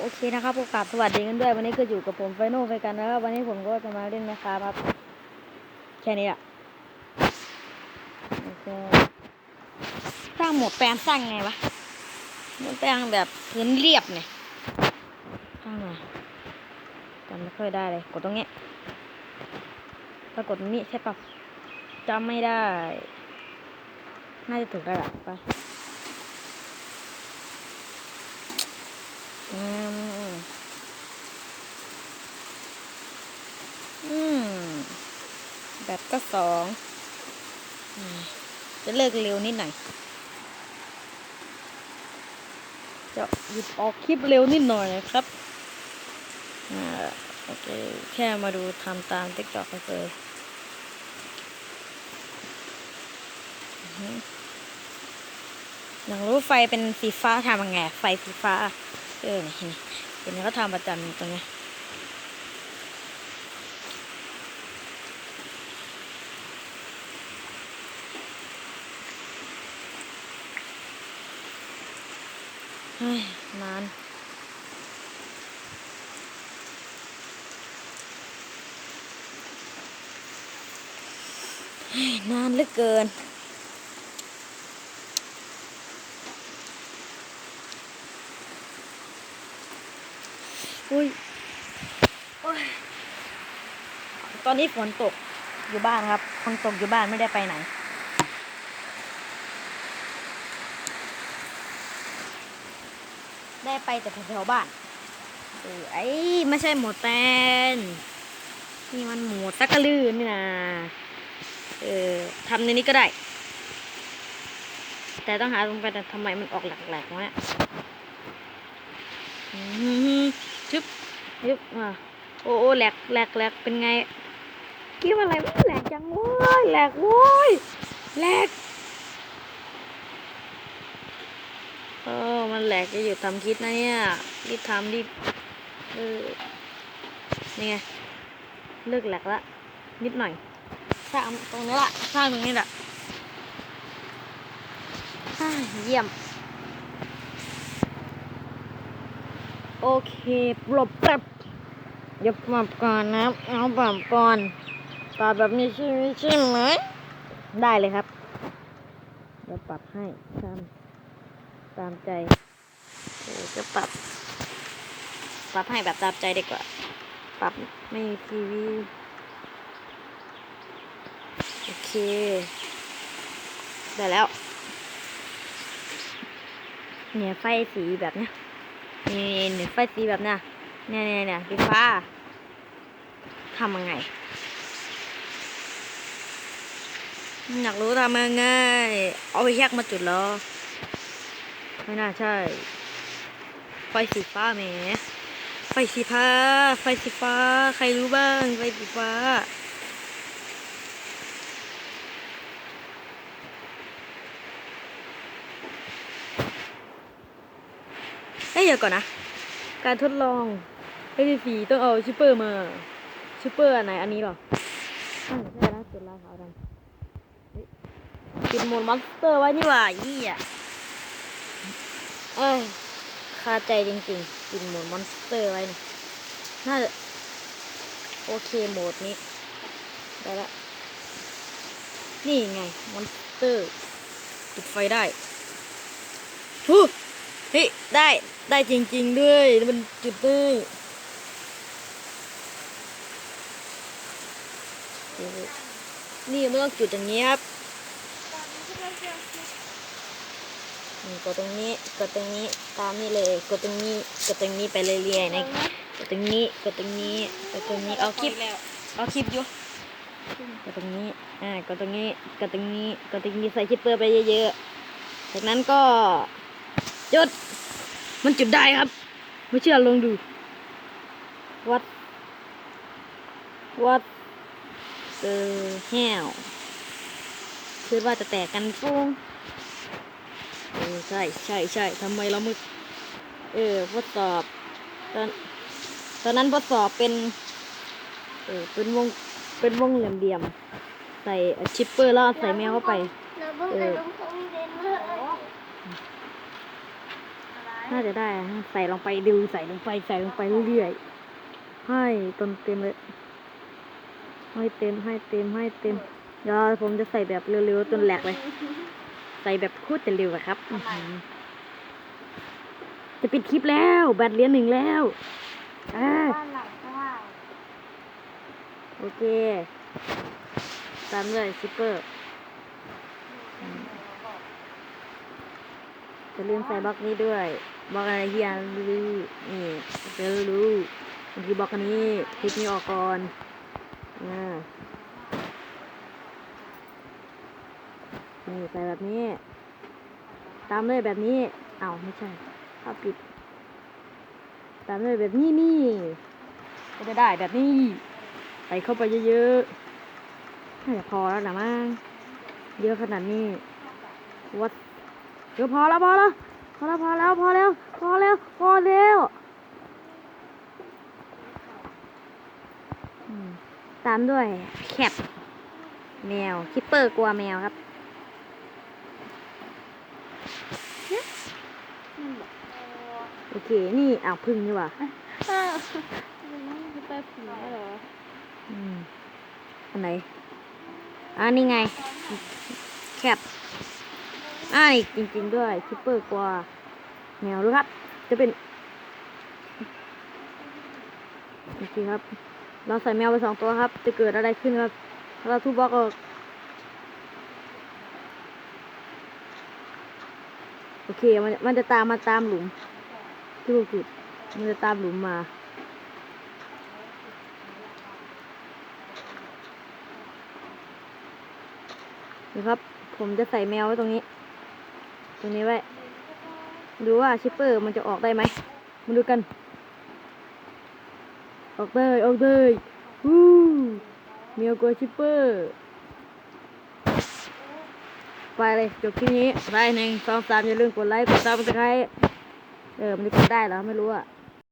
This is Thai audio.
โอเคนะครับผมกราบสวัสดีกันด้วย วันนี้ก็อยู่กับผมไฟโน่ไฟกันนะครับ วันนี้ผมก็จะมาเล่นนะครับครับ แค่นี้อะโอเคสร้างหมวดแปลงสร้างไงวะหมวดแปลงแบบพื้นเรียบเนี่ยสร้างมาจำไม่ค่อยได้เลย กดตรงนี้ยปรากฏตรงนี้ใช่ปะจำไม่ได้ น่าจะถูกได้ละไป อืม อืม แบบก็สองจะเลิกเร็วนิดหน่อย จะหยุดออกคลิปเร็วนิดหน่อยนะครับอ่าโอเค แค่มาดูทำตามติ๊กต็อกก็เลยอือหืออยากรู้ไฟเป็นสีฟ้าทำยังไง ไฟสีฟ้า เออเห็นเห็นเขาทำประจำตรงนี้ เฮ้ยนานนานเหลือเกิน อุ้ยโอ้ยตอนนี้ฝนตกอยู่บ้านครับฝนตกอยู่บ้านไม่ได้ไปไหน ได้ไปแต่แถวๆบ้านเออไอ้ไม่ใช่หมูแตนนี่มันหมูตักะลือนี่นะเออทำในนี้ก็ได้ แต่ต้องหาตรงไปแต่ทำไมมันออกแหลกๆวะเนี่ยอืมชึบชึบอะโอ้โอ้แหลกแหลกแหลกเป็นไงคิดว่าอะไรไม่แหลกจังโว้ยแหลกโว้ยแหลก เออ มันแหลกจะอยู่ทำคิดนะเนี่ย รีบทำรีบ เออ นี่ไง เลิกแหลกละ นิดหน่อย สร้างตรงนี้ละสร้างตรงนี้แหละอ่าเยี่ยม โอเคปลบแป๊บเดี๋ยวปรับก่อนนะ เอาปรับก่อนปรับแบบนี้ใช่ไหมใช่ไหมได้เลยครับ เดี๋ยวปรับให้ตาม ตามใจเออจะปรับ ปรับให้แบบตามใจดีกว่า ปรับไม่ทีวีโอเค ได้แล้ว เนี่ยไฟสีแบบเนี้ยนี่เนี่ยไฟสีแบบเนี้ยเนี่ยเนี่ยเนี่ยสีฟ้าทำยังไงอยากรู้ทำยังไง เอาไปแยกมาจุดแล้ว ไม่น่าใช่ ไฟสีฟ้าแหม ไฟสีฟ้า ไฟสีฟ้า ใครรู้บ้าง ไฟสีฟ้า เอ้ยเดี๋ยวก่อนนะ การทดลองให้สีต้องเอาชิปเปอร์มา ชิปเปอร์อันไหนอันนี้หรออ้าใช่แล้วจุดลาขาวดำปิดโหมดมอนสเตอร์ไว้นี่หว่ายี่อะ เอ้ยคาใจจริงๆปิดโหมดมอนสเตอร์ไว้นี่น่าจะโอเคโหมดนี้ได้ละ นี่ไง มอนสเตอร์ปิดไฟได้ฮู้เฮ้ยได้ได้จริง ๆ ด้วย มันจุดด้วยโอ้โหนี่ไม่ต้องจุดอย่างนี้ครับ กดตรงนี้กดตรงนี้ตามนี่เลยกดตรงนี้กดตรงนี้ไปเรื่อยๆนะกดตรงนี้กดตรงนี้กดตรงนี้เอาคลิปเอาคลิปอยู่กดตรงนี้อ่ากดตรงนี้กดตรงนี้กดตรงนี้ใส่ชิปเปอร์ไปเยอะๆจากนั้นก็จุดมันจุดได้ครับไม่เชื่อลองดูวัดวัดเออแห้วคิดว่าจะแตกกันฟุ้ง เออใช่ใช่ใช่ทำไมเราไม่เออทดสอบ ตอนตอนนั้นทดสอบเป็น เออเป็นวงเป็นวงเหลี่ยมๆใส่ชิปเปอร์แล้วเอาใส่แมวเข้าไป เราเพิ่งไปลงทงเรียนเมื่อน่าจะได้นะใส่ลงไปดูใส่ลงไปใส่ลงไปเรื่อยๆให้ต็มเต็มเลยให้เต็มให้เต็มให้เต็มเดี๋ยวผมจะใส่แบบเร็วๆจนแหลกเลย ส่แบบโคตรจะเร็วอะครับจะปิดคลิปแล้วแบตเหลือหนึ่งแล้วอ่าโอเค ตามด้วยซิปเปอร์จะลืมใส่บล็อกนี้ด้วยบล็อกอะไรที่อันรู้นี่จะรู้บางทีบล็อกอันนี้คลิปนี้ออกก่อนอ่า นี่ใส่แบบนี้ ตามด้วยแบบนี้เอ้าไม่ใช่ถ้าปิด ตามด้วยแบบนี้นี่ก็จะได้แบบนี้ ใส่เข้าไปเยอะๆน่าจะพอแล้วนะมั้งเยอะขนาดนี้วัดเดี๋ยวพอแล้วพอแล้วพอแล้วพอแล้วพอแล้วพอแล้วพอแล้วตามด้วยแคปแมวคิปเปอร์กลัวแมวครับ อเค นี่อ้าวพึ่งนี่หว่าอ้าวมันไม่คือตาผีเหรออืมอันไหนอ่านี่ไง แคปอ่านี่จริง ๆ ด้วยคิปเปอร์กว่าแมวด้วยครับ จะเป็นโอเคครับ เราใส่แมวไปสองตัวครับ จะเกิดอะไรขึ้นครับถ้าเราทุบบล็อกออกโอเค มันมันจะตามมาตามหลุม ที่ถูกจุดมันจะตามหลุมมานี่ครับ ผมจะใส่แมวไว้ตรงนี้ ตรงนี้ไว้ ดูว่าชิปเปอร์มันจะออกได้ไหม มาดูกัน ออกเลยออกเลยวู้แมวกลัวชิปเปอร์ ไปเลยจบที่นี้ ไปหนึ่งสองสามอย่าลืมกดไลค์ กดซับสไครต์ เออมันจะกดได้แล้วไม่รู้อะ